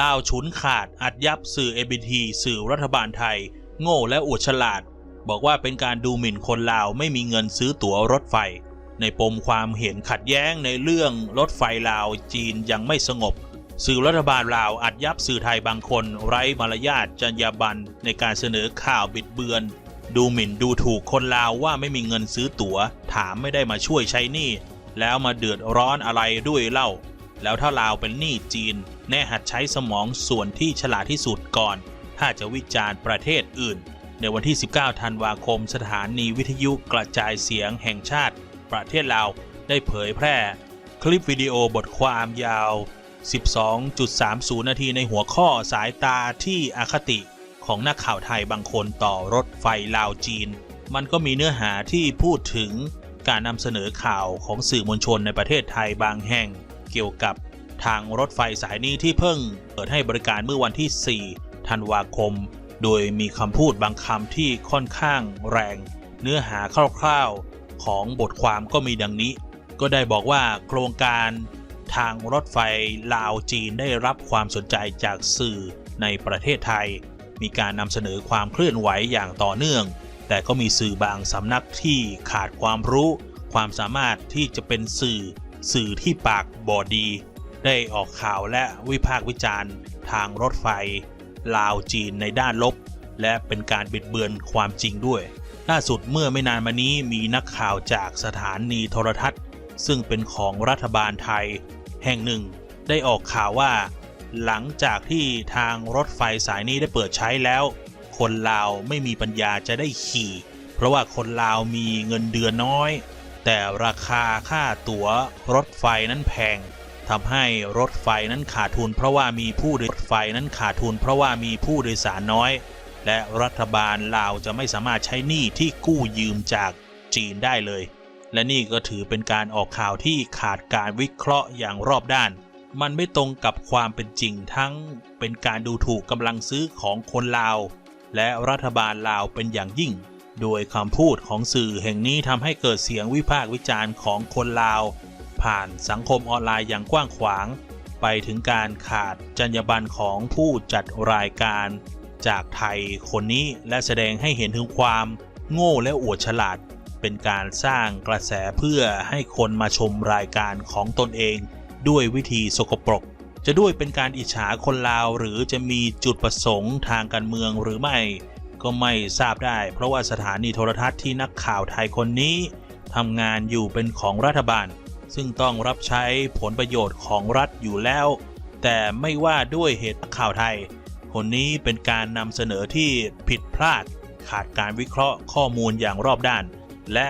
ลาวฉุนขาดอัดยับสื่อ ABT สื่อรัฐบาลไทย โง่และอวดฉลาด บอกว่าเป็นการดูหมิ่นคนลาวไม่มีเงินซื้อตั๋วรถไฟ ในปมความเห็นขัดแย้งในเรื่องรถไฟลาวจีนยังไม่สงบ สื่อรัฐบาลลาวอัดยับสื่อไทยบางคน ไร้มารยาทจรรยาบรรณในการเสนอข่าวบิดเบือน ดูหมิ่นดูถูกคนลาวว่าไม่มีเงินซื้อตั๋ว ถามไม่ได้มาช่วยใช้หนี้แล้วมาเดือดร้อนอะไรด้วยเล่า แล้วถ้าลาวเป็นหนี้จีน แน่หัดใช้สมองส่วนที่ฉลาดที่สุดก่อน ถ้าจะวิจารณ์ประเทศอื่น ในวันที่ 19 ธันวาคม สถานีวิทยุกระจายเสียงแห่งชาติ ประเทศลาวได้เผยแพร่ คลิปวิดีโอบทความยาว 12.30 นาทีในหัวข้อสายตาที่อคติของนักข่าวไทยบางคนต่อรถไฟลาวจีน มันก็มีเนื้อหาที่พูดถึงการนำเสนอข่าวของสื่อมวลชนในประเทศไทยบางแห่ง เกี่ยวกับทางรถไฟสายนี้ที่เพิ่งเปิดให้บริการเมื่อวันที่ 4 ธันวาคม โดยมีคำพูดบางคำที่ค่อนข้างแรง เนื้อหาคร่าวๆของบทความก็มีดังนี้ ก็ได้บอกว่าโครงการทางรถไฟลาวจีนได้รับความสนใจจากสื่อในประเทศไทย มีการนำเสนอความเคลื่อนไหวอย่างต่อเนื่อง แต่ก็มีสื่อบางสำนักที่ขาดความรู้ ความสามารถที่จะเป็นสื่อ สื่อที่ปากบอดี ได้ออกข่าวและวิพากษ์วิจารณ์ ทางรถไฟ ลาวจีนในด้านลบ และเป็นการบิดเบือนความจริงด้วย ล่าสุดเมื่อไม่นานมานี้มีนักข่าวจากสถานีโทรทัศน์ ซึ่งเป็นของรัฐบาลไทย แห่งหนึ่ง ได้ออกข่าวว่า หลังจากที่ทางรถไฟสายนี้ได้เปิดใช้แล้ว คนลาวไม่มีปัญญาจะได้ขี่ เพราะว่าคนลาวมีเงินเดือนน้อย แต่ราคาค่าตั๋วรถไฟนั้นแพงทำให้รถไฟนั้นขาดทุน เพราะว่ามีผู้โดยไฟนั้นขาดทุน เพราะว่ามีผู้โดยสารน้อย และรัฐบาลลาวจะไม่สามารถใช้หนี้ที่กู้ยืมจากจีนได้เลย และนี่ก็ถือเป็นการออกข่าวที่ขาดการวิเคราะห์อย่างรอบด้าน มันไม่ตรงกับความเป็นจริงทั้งเป็นการดูถูกกำลังซื้อของคนลาว และรัฐบาลลาวเป็นอย่างยิ่ง โดยคำพูดของสื่อแห่งนี้ทำให้เกิดเสียงวิพากษ์วิจารณ์ของคนลาว ผ่านสังคมออนไลน์อย่างกว้างขวาง ไปถึงการขาดจรรยาบรรณของผู้จัดรายการ จากไทยคนนี้และแสดงให้เห็นถึงความโง่และอวดฉลาด เป็นการสร้างกระแสเพื่อให้คนมาชมรายการของตนเอง ด้วยวิธีสกปรก จะด้วยเป็นการอิจฉาคนลาวหรือจะมีจุดประสงค์ทางการเมืองหรือไม่ ก็ไม่ทราบได้ เพราะว่าสถานีโทรทัศน์ที่นักข่าวไทยคนนี้ทำงานอยู่เป็นของรัฐบาล ซึ่งต้องรับใช้ผลประโยชน์ของรัฐอยู่แล้ว แต่ไม่ว่าด้วยเหตุนักข่าวไทย คนนี้เป็นการนำเสนอที่ผิดพลาด ขาดการวิเคราะห์ข้อมูลอย่างรอบด้าน และ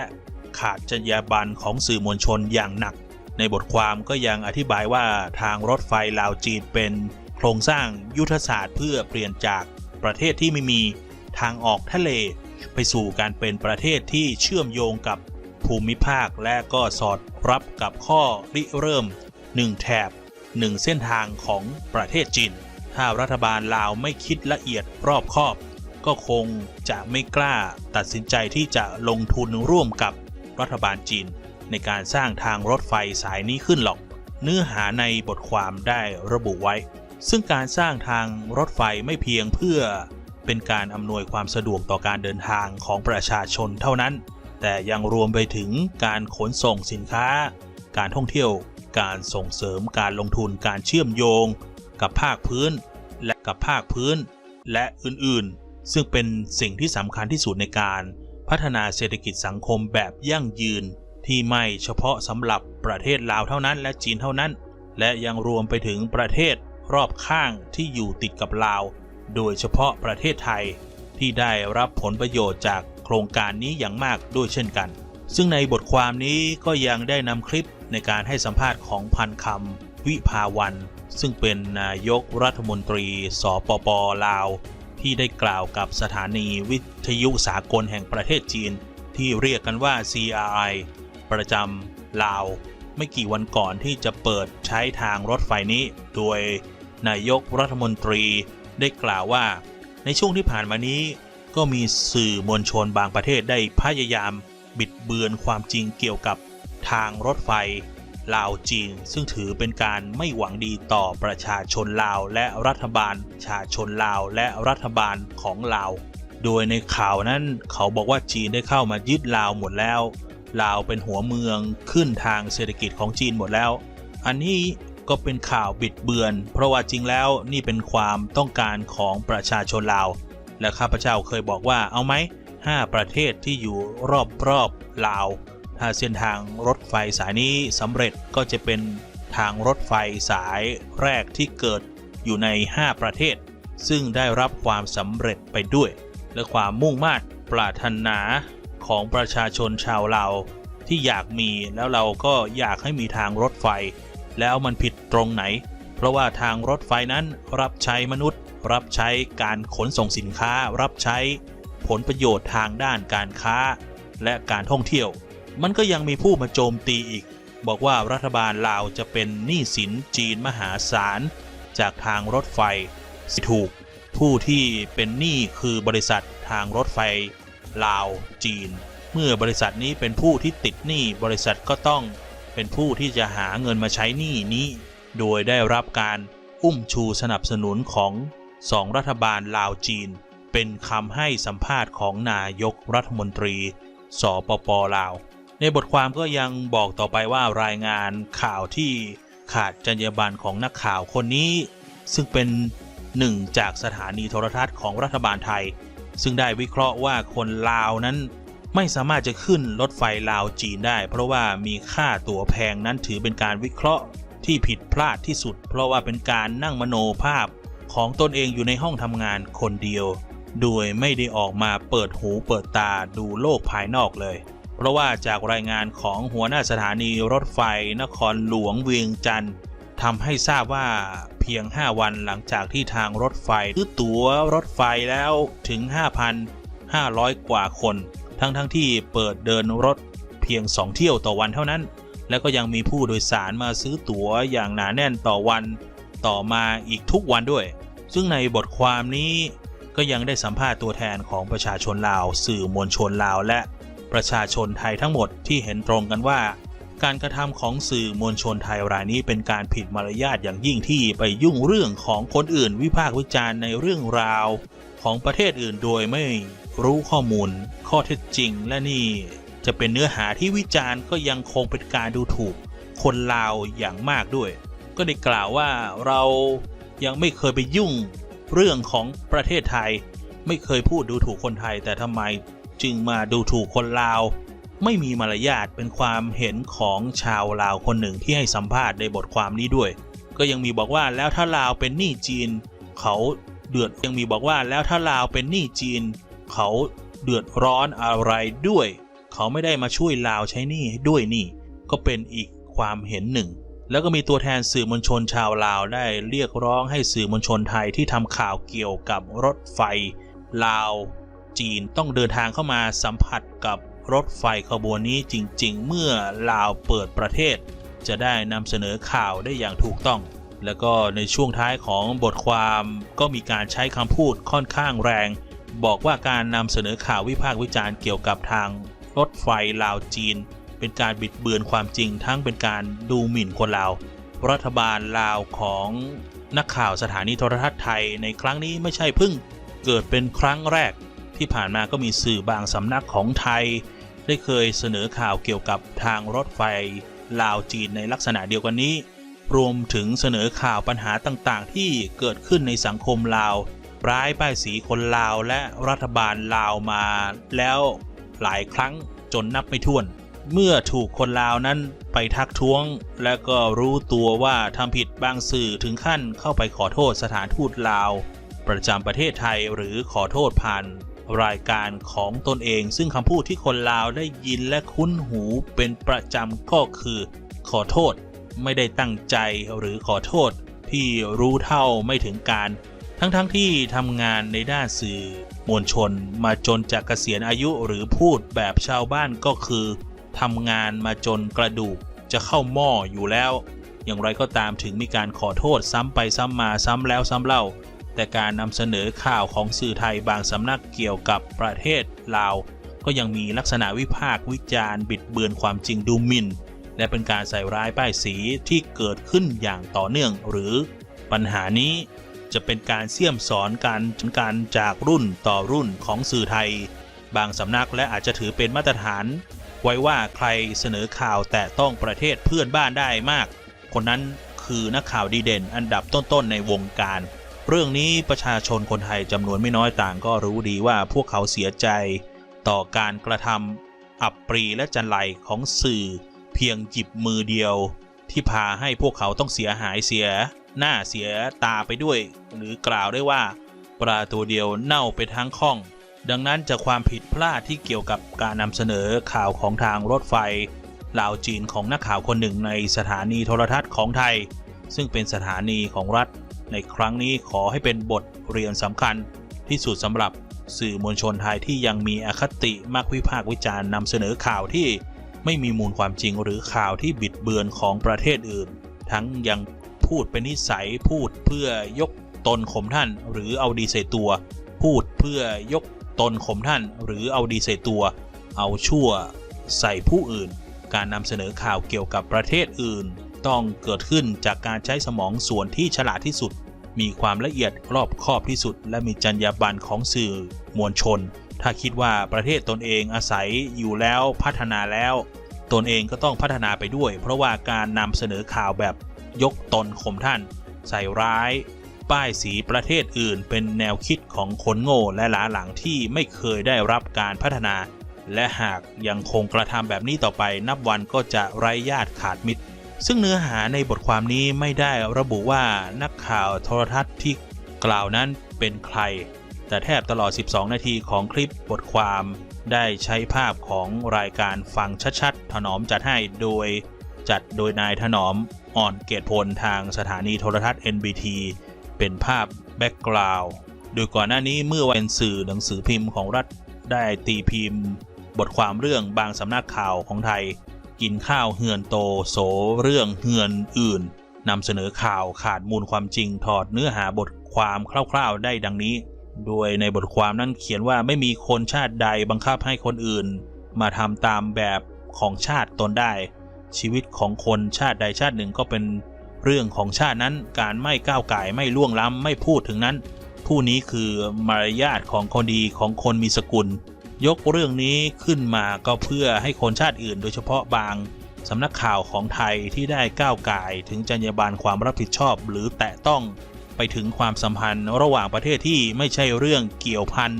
ขาดจรรยาบรรณของสื่อมวลชนอย่างหนัก ในบทความก็ยังอธิบายว่าทางรถไฟลาวจีนเป็นโครงสร้างยุทธศาสตร์เพื่อเปลี่ยนจากประเทศที่ไม่มี ทางออกทะเล ไปสู่การเป็นประเทศที่เชื่อมโยงกับภูมิภาคและก็สอดรับกับข้อริเริ่ม 1 แถบ 1 เส้นทางของประเทศจีน ถ้ารัฐบาลลาวไม่คิดละเอียดรอบคอบ ก็คงจะไม่กล้าตัดสินใจที่จะลงทุนร่วมกับรัฐบาลจีน ในการสร้างทางรถไฟสายนี้ขึ้นหรอก เนื้อหาในบทความได้ระบุไว้ ซึ่งการสร้างทางรถไฟไม่เพียงเพื่อ เป็นการอำนวยความสะดวกต่อการเดินทางของประชาชนเท่านั้น แต่ยังรวมไปถึงการขนส่งสินค้า การท่องเที่ยว การส่งเสริมการลงทุนการเชื่อมโยง กับภาคพื้น และกับภาคพื้น และอื่นๆ ซึ่งเป็นสิ่งที่สำคัญที่สุดในการพัฒนาเศรษฐกิจสังคมแบบยั่งยืน ที่ไม่เฉพาะสำหรับประเทศลาวเท่านั้น และจีนเท่านั้น และยังรวมไปถึงประเทศรอบข้างที่อยู่ติดกับลาว โดยเฉพาะประเทศไทยที่ได้รับผลประโยชน์จากโครงการนี้อย่างมากด้วยเช่นกัน ซึ่งในบทความนี้ก็ยังได้นำคลิปในการให้สัมภาษณ์ของพันคำวิภาวัน ซึ่งเป็นนายกรัฐมนตรี สปปลาว ที่ได้กล่าวกับสถานีวิทยุสากลแห่งประเทศจีน ที่เรียกกันว่า CRI ประจำลาว ไม่กี่วันก่อนที่จะเปิดใช้ทางรถไฟนี้ โดยนายกรัฐมนตรี ได้กล่าวว่า ในช่วงที่ผ่านมานี้ ก็มีสื่อมวลชนบางประเทศได้พยายามบิดเบือนความจริงเกี่ยวกับทางรถไฟ ลาวจีน ซึ่งถือเป็นการไม่หวังดีต่อประชาชนลาวและรัฐบาลชาชนลาวและรัฐบาลของลาว โดยในข่าวนั้นเขาบอกว่าจีนได้เข้ามายึดลาวหมดแล้วลาวเป็นหัวเมืองขึ้นทางเศรษฐกิจของจีนหมดแล้ว อันนี้ ก็เป็นข่าวบิดเบือน เพราะว่าจริงแล้วนี่เป็นความต้องการของประชาชนลาว และข้าพเจ้าเคยบอกว่าเอาไหมห้าประเทศที่อยู่รอบๆลาว ถ้าเส้นทางรถไฟสายนี้สำเร็จก็จะเป็นทางรถไฟสายแรกที่เกิดอยู่ใน 5 ประเทศ ซึ่งได้รับความสำเร็จไปด้วย และความมุ่งมา่ปรารถนาของประชาชนชาวลาวที่อยากมีแล้วเราก็อยากให้มีทางรถไฟ แล้วมันผิดตรงไหน เพราะว่าทางรถไฟนั้นรับใช้มนุษย์ รับใช้การขนส่งสินค้า รับใช้ผลประโยชน์ทางด้านการค้า และการท่องเที่ยว มันก็ยังมีผู้มาโจมตีอีก บอกว่ารัฐบาลลาวจะเป็นหนี้สินจีนมหาศาล จากทางรถไฟสิถูก ผู้ที่เป็นหนี้คือบริษัททางรถไฟลาวจีน เมื่อบริษัทนี้เป็นผู้ที่ติดหนี้บริษัทก็ต้อง เป็นผู้ที่จะหาเงินมาใช้หนี้นี้ โดยได้รับการอุ้มชูสนับสนุนของสองรัฐบาลลาวจีน เป็นคำให้สัมภาษณ์ของนายกรัฐมนตรี สปปลาว ในบทความก็ยังบอกต่อไปว่ารายงานข่าวที่ขาดจรรยาบรรณของนักข่าวคนนี้ ซึ่งเป็นหนึ่งจากสถานีโทรทัศน์ของรัฐบาลไทย ซึ่งได้วิเคราะห์ว่าคนลาวนั้น ไม่สามารถจะขึ้นรถไฟลาวจีนได้ เพราะว่ามีค่าตั๋วแพงนั้นถือเป็นการวิเคราะห์ที่ผิดพลาดที่สุด เพราะว่าเป็นการนั่งมโนภาพของตนเองอยู่ในห้องทำงานคนเดียว โดยไม่ได้ออกมาเปิดหูเปิดตาดูโลกภายนอกเลย เพราะว่าจากรายงานของหัวหน้าสถานีรถไฟนครหลวงเวียงจันทร์ทำให้ทราบว่าเพียง 5 วันหลังจากที่ทางรถไฟซื้อตั๋วรถไฟแล้วถึง 5,500 กว่าคน ทั้งทั้งที่เปิดเดินรถเพียง 2 เที่ยวต่อวันเท่านั้น แล้วก็ยังมีผู้โดยสารมาซื้อตั๋วอย่างหนาแน่นต่อวันต่อมาอีกทุกวันด้วย ซึ่งในบทความนี้ก็ยังได้สัมภาษณ์ตัวแทนของประชาชนลาว สื่อมวลชนลาว และประชาชนไทยทั้งหมดที่เห็นตรงกันว่า การกระทำของสื่อมวลชนไทยรายนี้เป็นการผิดมารยาทอย่างยิ่งที่ไปยุ่งเรื่องของคนอื่นวิพากษ์วิจารณ์ในเรื่องราวของประเทศอื่นโดยไม่ รู้ข้อมูล ข้อเท็จจริง และนี่จะเป็นเนื้อหาที่วิจารณ์ก็ยังคงเป็นการดูถูก คนลาวอย่างมากด้วย ก็ได้กล่าวว่าเรายังไม่เคยไปยุ่งเรื่องของประเทศไทย ไม่เคยพูดดูถูกคนไทย แต่ทำไมจึงมาดูถูกคนลาว ไม่มีมารยาทเป็นความเห็นของชาวลาวคนหนึ่งที่ให้สัมภาษณ์ในบทความนี้ด้วย ก็ยังมีบอกว่าแล้วถ้าลาวเป็นหนี้จีน เขาเดือดยังมีบอกว่าแล้วถ้าลาวเป็นหนี้จีน เขาเดือดร้อนอะไรด้วย เขาไม่ได้มาช่วยลาวใช้หนี้ด้วยนี่ ก็เป็นอีกความเห็นหนึ่ง แล้วก็มีตัวแทนสื่อมวลชนชาวลาวได้เรียกร้องให้สื่อมวลชนไทยที่ทำข่าวเกี่ยวกับรถไฟ ลาว จีนต้องเดินทางเข้ามาสัมผัสกับรถไฟขบวนนี้จริง ๆ เมื่อลาวเปิดประเทศ จะได้นำเสนอข่าวได้อย่างถูกต้อง แล้วก็ในช่วงท้ายของบทความก็มีการใช้คำพูดค่อนข้างแรง บอกว่าการนำเสนอข่าววิพากษ์วิจารณ์เกี่ยวกับทางรถไฟลาวจีน เป็นการบิดเบือนความจริงทั้งเป็นการดูหมิ่นคนลาว รัฐบาลลาวของนักข่าวสถานีโทรทัศน์ไทยในครั้งนี้ไม่ใช่เพิ่งเกิดเป็นครั้งแรก ที่ผ่านมาก็มีสื่อบางสำนักของไทย ได้เคยเสนอข่าวเกี่ยวกับทางรถไฟลาวจีนในลักษณะเดียวกันนี้ รวมถึงเสนอข่าวปัญหาต่างๆ ที่เกิดขึ้นในสังคมลาว ร้ายป้ายสีคนลาวและรัฐบาลลาวมาแล้วหลายครั้งจนนับไม่ถ้วน เมื่อถูกคนลาวนั้นไปทักท้วง และก็รู้ตัวว่าทำผิดบางสื่อถึงขั้นเข้าไปขอโทษสถานทูตลาว ประจำประเทศไทยหรือขอโทษผ่านรายการของตนเอง ซึ่งคำพูดที่คนลาวได้ยินและคุ้นหูเป็นประจำก็คือ ขอโทษไม่ได้ตั้งใจหรือขอโทษที่รู้เท่าไม่ถึงการ ทั้งๆทที่ทำงานในด้านสื่อมวลชนมาจนจากเกษียณอายุหรือพูดแบบชาวบ้านก็คือทำงานมาจนกระดูกจะเข้าหม้ออยู่แล้ว อย่างไรก็ตามถึงมีการขอโทษซ้ำไปซ้ำมาซ้ำแล้วซ้ำเล่า แต่การนำเสนอข่าวของสื่อไทยบางสำนักเกี่ยวกับประเทศลาว ก็ยังมีลักษณะวิพากษ์วิจารณ์บิดเบือนความจริงดูหมิ่น และเป็นการใส่ร้ายป้ายสีที่เกิดขึ้นอย่างต่อเนื่องหรือ ปัญหานี้ จะเป็นการเสี่ยมสอนการการจากรุ่นต่อรุ่นของสื่อไทย บางสำนักและอาจจะถือเป็นมาตรฐาน ไว้ว่าใครเสนอข่าวแต่ต้องประเทศเพื่อนบ้านได้มาก คนนั้นคือนักข่าวดีเด่นอันดับต้นๆในวงการ เรื่องนี้ประชาชนคนไทยจำนวนไม่น้อยต่างก็รู้ดีว่าพวกเขาเสียใจ ต่อการกระทำอับปรีและจันไรของสื่อ เพียงจิบมือเดียว ที่พาให้พวกเขาต้องเสียหายเสีย หน้าเสียตาไปด้วย หรือกล่าวได้ว่า ปลาตัวเดียวเน่าไปทั้งข้อง ดังนั้นจากความผิดพลาดที่เกี่ยวกับการนำเสนอข่าวของทางรถไฟลาวจีนของนักข่าวคนหนึ่งในสถานีโทรทัศน์ของไทย ซึ่งเป็นสถานีของรัฐ ในครั้งนี้ขอให้เป็นบทเรียนสำคัญที่สุดสำหรับสื่อมวลชนไทยที่ยังมีอคติมากวิพากษ์วิจารณ์นำเสนอข่าวที่ไม่มีมูลความจริงหรือข่าวที่บิดเบือนของประเทศอื่น ทั้งยัง พูดเป็นนิสัยพูดเพื่อยกตนข่มท่าน หรือเอาดีใส่ตัว พูดเพื่อยกตนข่มท่าน หรือเอาดีใส่ตัว เอาชั่วใส่ผู้อื่น การนำเสนอข่าวเกี่ยวกับประเทศอื่น ต้องเกิดขึ้นจากการใช้สมองส่วนที่ฉลาดที่สุด มีความละเอียดรอบคอบที่สุด และมีจรรยาบรรณของสื่อมวลชน ถ้าคิดว่าประเทศตนเองอาศัยอยู่แล้วพัฒนาแล้ว ตนเองก็ต้องพัฒนาไปด้วย เพราะว่าการนำเสนอข่าวแบบ ยกตนข่มท่าน ใส่ร้าย ป้ายสีประเทศอื่น เป็นแนวคิดของคนโง่และหลาหลังที่ไม่เคยได้รับการพัฒนา และหากยังคงกระทำแบบนี้ต่อไป นับวันก็จะไร้ญาติขาดมิตร ซึ่งเนื้อหาในบทความนี้ไม่ได้ระบุว่านักข่าวโทรทัศน์ที่กล่าวนั้นเป็นใคร แต่แทบตลอด 12 นาทีของคลิปบทความได้ใช้ภาพของรายการฟังชัดๆ ถนอมจัดให้โดย จัดโดยนายถนอม อ่อนเกตพลทางสถานีโทรทัศน์ NBT เป็นภาพแบ็กกราวด์โดยก่อนหน้านี้เมื่อวันสื่อหนังสือพิมพ์ของรัฐได้ตีพิมพ์ บทความเรื่องบางสำนักข่าวของไทย กินข้าวเหือนโตโสเรื่องเหือนอื่นนำเสนอข่าวขาดมูลความจริงถอดเนื้อหาบทความคร่าวๆ ได้ดังนี้ โดยในบทความนั้นเขียนว่าไม่มีคนชาติใดบังคับให้คนอื่น มาทำตามแบบของชาติตนได้ ชีวิตของคนชาติใดชาติหนึ่งก็เป็นเรื่องของชาตินั้นการไม่ก้าวไก่ไม่ล่วงล้ำไม่พูดถึงนั้น ผู้นี้คือมารยาทของคนดีของคนมีสกุล ยกเรื่องนี้ขึ้นมาก็เพื่อให้คนชาติอื่น โดยเฉพาะบางสำนักข่าวของไทยที่ได้ก้าวไก่ถึงจรรยาบรรณความรับผิดชอบ หรือแตะต้องไปถึงความสัมพันธ์ระหว่างประเทศที่ไม่ใช่เรื่องเกี่ยวพัน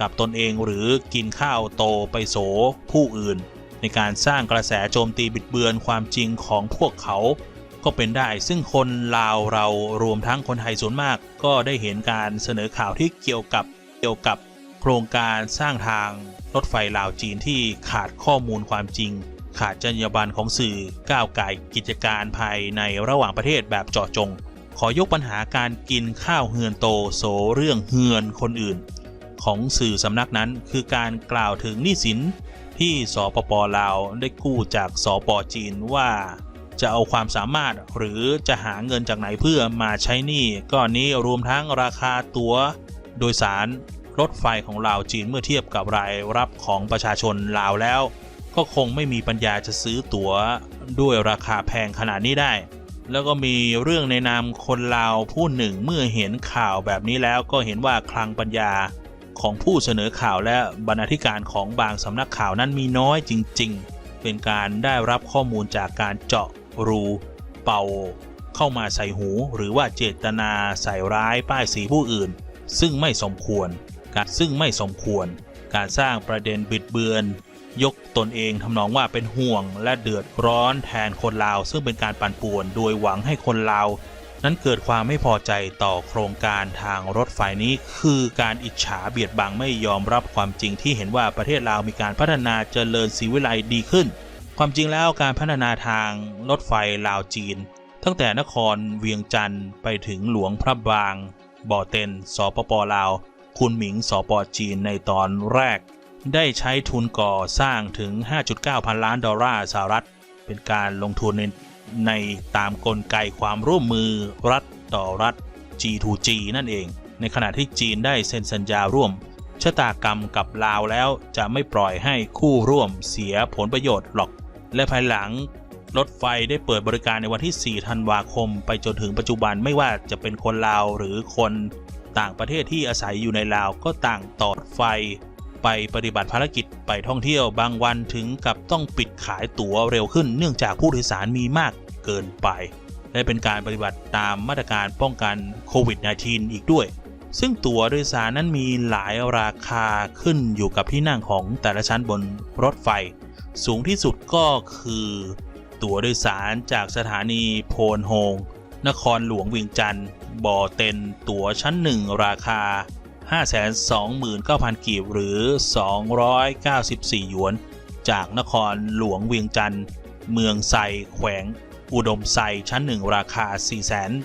กับตนเองหรือกินข้าวโตไปโสผู้อื่น ในการสร้างกระแสโจมตีบิดเบือนความจริงของพวกเขา ก็เป็นได้ ซึ่งคนลาวเรารวมทั้งคนไทยส่วนมาก ก็ได้เห็นการเสนอข่าวที่เกี่ยวกับเกี่ยวกับโครงการสร้างทางรถไฟลาวจีนที่ขาดข้อมูลความจริง ขาดจรรยาบรรณของสื่อก้าวไก่กิจการภายในระหว่างประเทศแบบเจาะจง ขอยกปัญหาการกินข้าวเฮือนโตโสเรื่องเฮือนคนอื่น ของสื่อสำนักนั้นคือการกล่าวถึงหนี้สิน ที่สปปลาวได้กู้จากสปจีนว่า จะเอาความสามารถหรือจะหาเงินจากไหนเพื่อมาใช้หนี้ก้อนนี้รวมทั้งราคาตั๋วโดยสารรถไฟของลาวจีนเมื่อเทียบกับรายรับของประชาชนลาวแล้ว ก็คงไม่มีปัญญาจะซื้อตั๋วด้วยราคาแพงขนาดนี้ได้ แล้วก็มีเรื่องในนามคนลาวผู้หนึ่งเมื่อเห็นข่าวแบบนี้แล้วก็เห็นว่าคลังปัญญา ของผู้เสนอข่าวและบรรณาธิการของบางสำนักข่าวนั้นมีน้อยจริง ๆ เป็นการได้รับข้อมูลจากการเจาะรูเป่า เข้ามาใส่หู หรือว่าเจตนาใส่ร้ายป้ายสีผู้อื่น ซึ่งไม่สมควรการซึ่งไม่สมควร การสร้างประเด็นบิดเบือน ยกตนเองทำนองว่าเป็นห่วงและเดือดร้อนแทนคนลาว ซึ่งเป็นการปั่นป่วน โดยหวังให้คนลาว นั้นเกิดความไม่พอใจต่อโครงการทางรถไฟนี้ คือการอิจฉาเบียดบังไม่ยอมรับความจริงที่เห็นว่าประเทศลาวมีการพัฒนาเจริญศีวิไลดีขึ้น ความจริงแล้วการพัฒนาทางรถไฟลาวจีน ตั้งแต่นครเวียงจันทร์ไปถึงหลวงพระบาง บ่อเต็นสปปลาวคุณหมิงสปจีนในตอนแรก ได้ใช้ทุนก่อสร้างถึง 5.9 พันล้านดอลลาร์สหรัฐ เป็นการลงทุนใน ในตามกลไกความร่วมมือรัฐต่อรัฐ G2G นั่นเอง ในขณะที่จีนได้เซ็นสัญญาร่วมชะตากรรมกับลาวแล้วจะไม่ปล่อยให้คู่ร่วมเสียผลประโยชน์หรอก และภายหลังรถไฟได้เปิดบริการในวันที่ 4 ธันวาคม ไปจนถึงปัจจุบันไม่ว่าจะเป็นคนลาวหรือคนต่างประเทศที่อาศัยอยู่ในลาวก็ต่างต่อไฟ ไปปฏิบัติภารกิจไปท่องเที่ยวบางวันถึงกับต้องปิดขายตั๋วเร็วขึ้น เนื่องจากผู้โดยสารมีมากเกินไป และเป็นการปฏิบัติตามมาตรการป้องกันโควิด -19 อีกด้วย ซึ่งตั๋วโดยสารนั้นมีหลายราคาขึ้นอยู่กับที่นั่งของแต่ละชั้นบนรถไฟ สูงที่สุดก็คือ ตั๋วโดยสารจากสถานีโพนโฮงนครหลวงเวียงจันทร์บ่อเต็นตั๋วชั้นหนึ่งราคา 529,000 กีบหรือ 294 หยวน จากนครหลวงเวียงจันทร์ เมืองไซแขวง อุดมไซชั้นหนึ่งราคา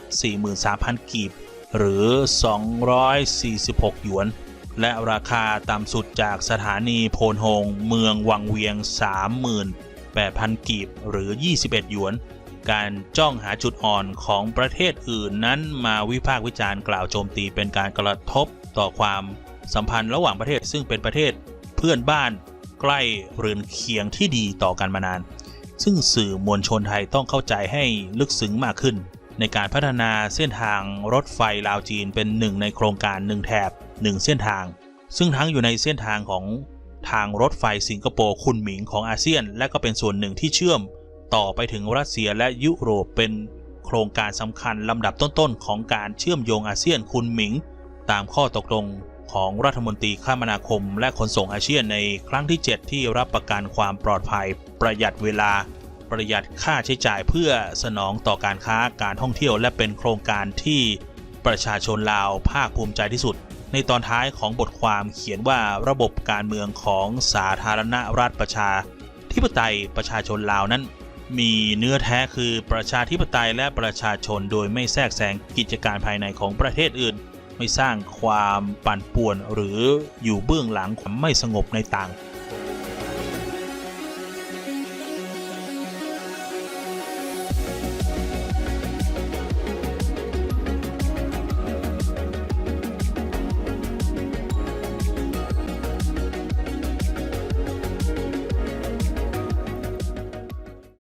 443,000 กีบ หรือ 246 หยวน และราคาต่ำสุดจากสถานีโพนโฮงเมืองวังเวียง 38,000 กีบ หรือ 21 หยวนการจ้องหาจุดอ่อนของประเทศอื่นนั้นมาวิพากษ์วิจารณ์กล่าวโจมตีเป็นการกระทบ ต่อความสัมพันธ์ระหว่างประเทศ ซึ่งเป็นประเทศเพื่อนบ้านใกล้เรือนเคียงที่ดีต่อกันมานาน ซึ่งสื่อมวลชนไทยต้องเข้าใจให้ลึกซึ้งมากขึ้น ในการพัฒนาเส้นทางรถไฟลาวจีนเป็นหนึ่งในโครงการหนึ่งแถบหนึ่งเส้นทาง ซึ่งทั้งอยู่ในเส้นทางของทางรถไฟสิงคโปร์คุนหมิงของอาเซียน และก็เป็นส่วนหนึ่งที่เชื่อมต่อไปถึงรัสเซียและยุโรปเป็นโครงการสำคัญลำดับต้นๆ ของการเชื่อมโยงอาเซียนคุนหมิง ตามข้อตกลงของรัฐมนตรีคมนาคม และขนส่งอาเซียนในครั้งที่ 7 ที่รับประกันความปลอดภัย ประหยัดเวลา ประหยัดค่าใช้จ่ายเพื่อสนองต่อการค้าการท่องเที่ยว และเป็นโครงการที่ประชาชนลาวภาคภูมิใจที่สุด ในตอนท้ายของบทความเขียนว่าระบบการเมืองของสาธารณรัฐประชาธิปไตยประชาชนลาวนั้น มีเนื้อแท้คือประชาธิปไตยและประชาชนโดยไม่แทรกแซงกิจการภายในของประเทศอื่น ไม่สร้างความปั่นป่วนหรืออยู่เบื้องหลังความไม่สงบในต่าง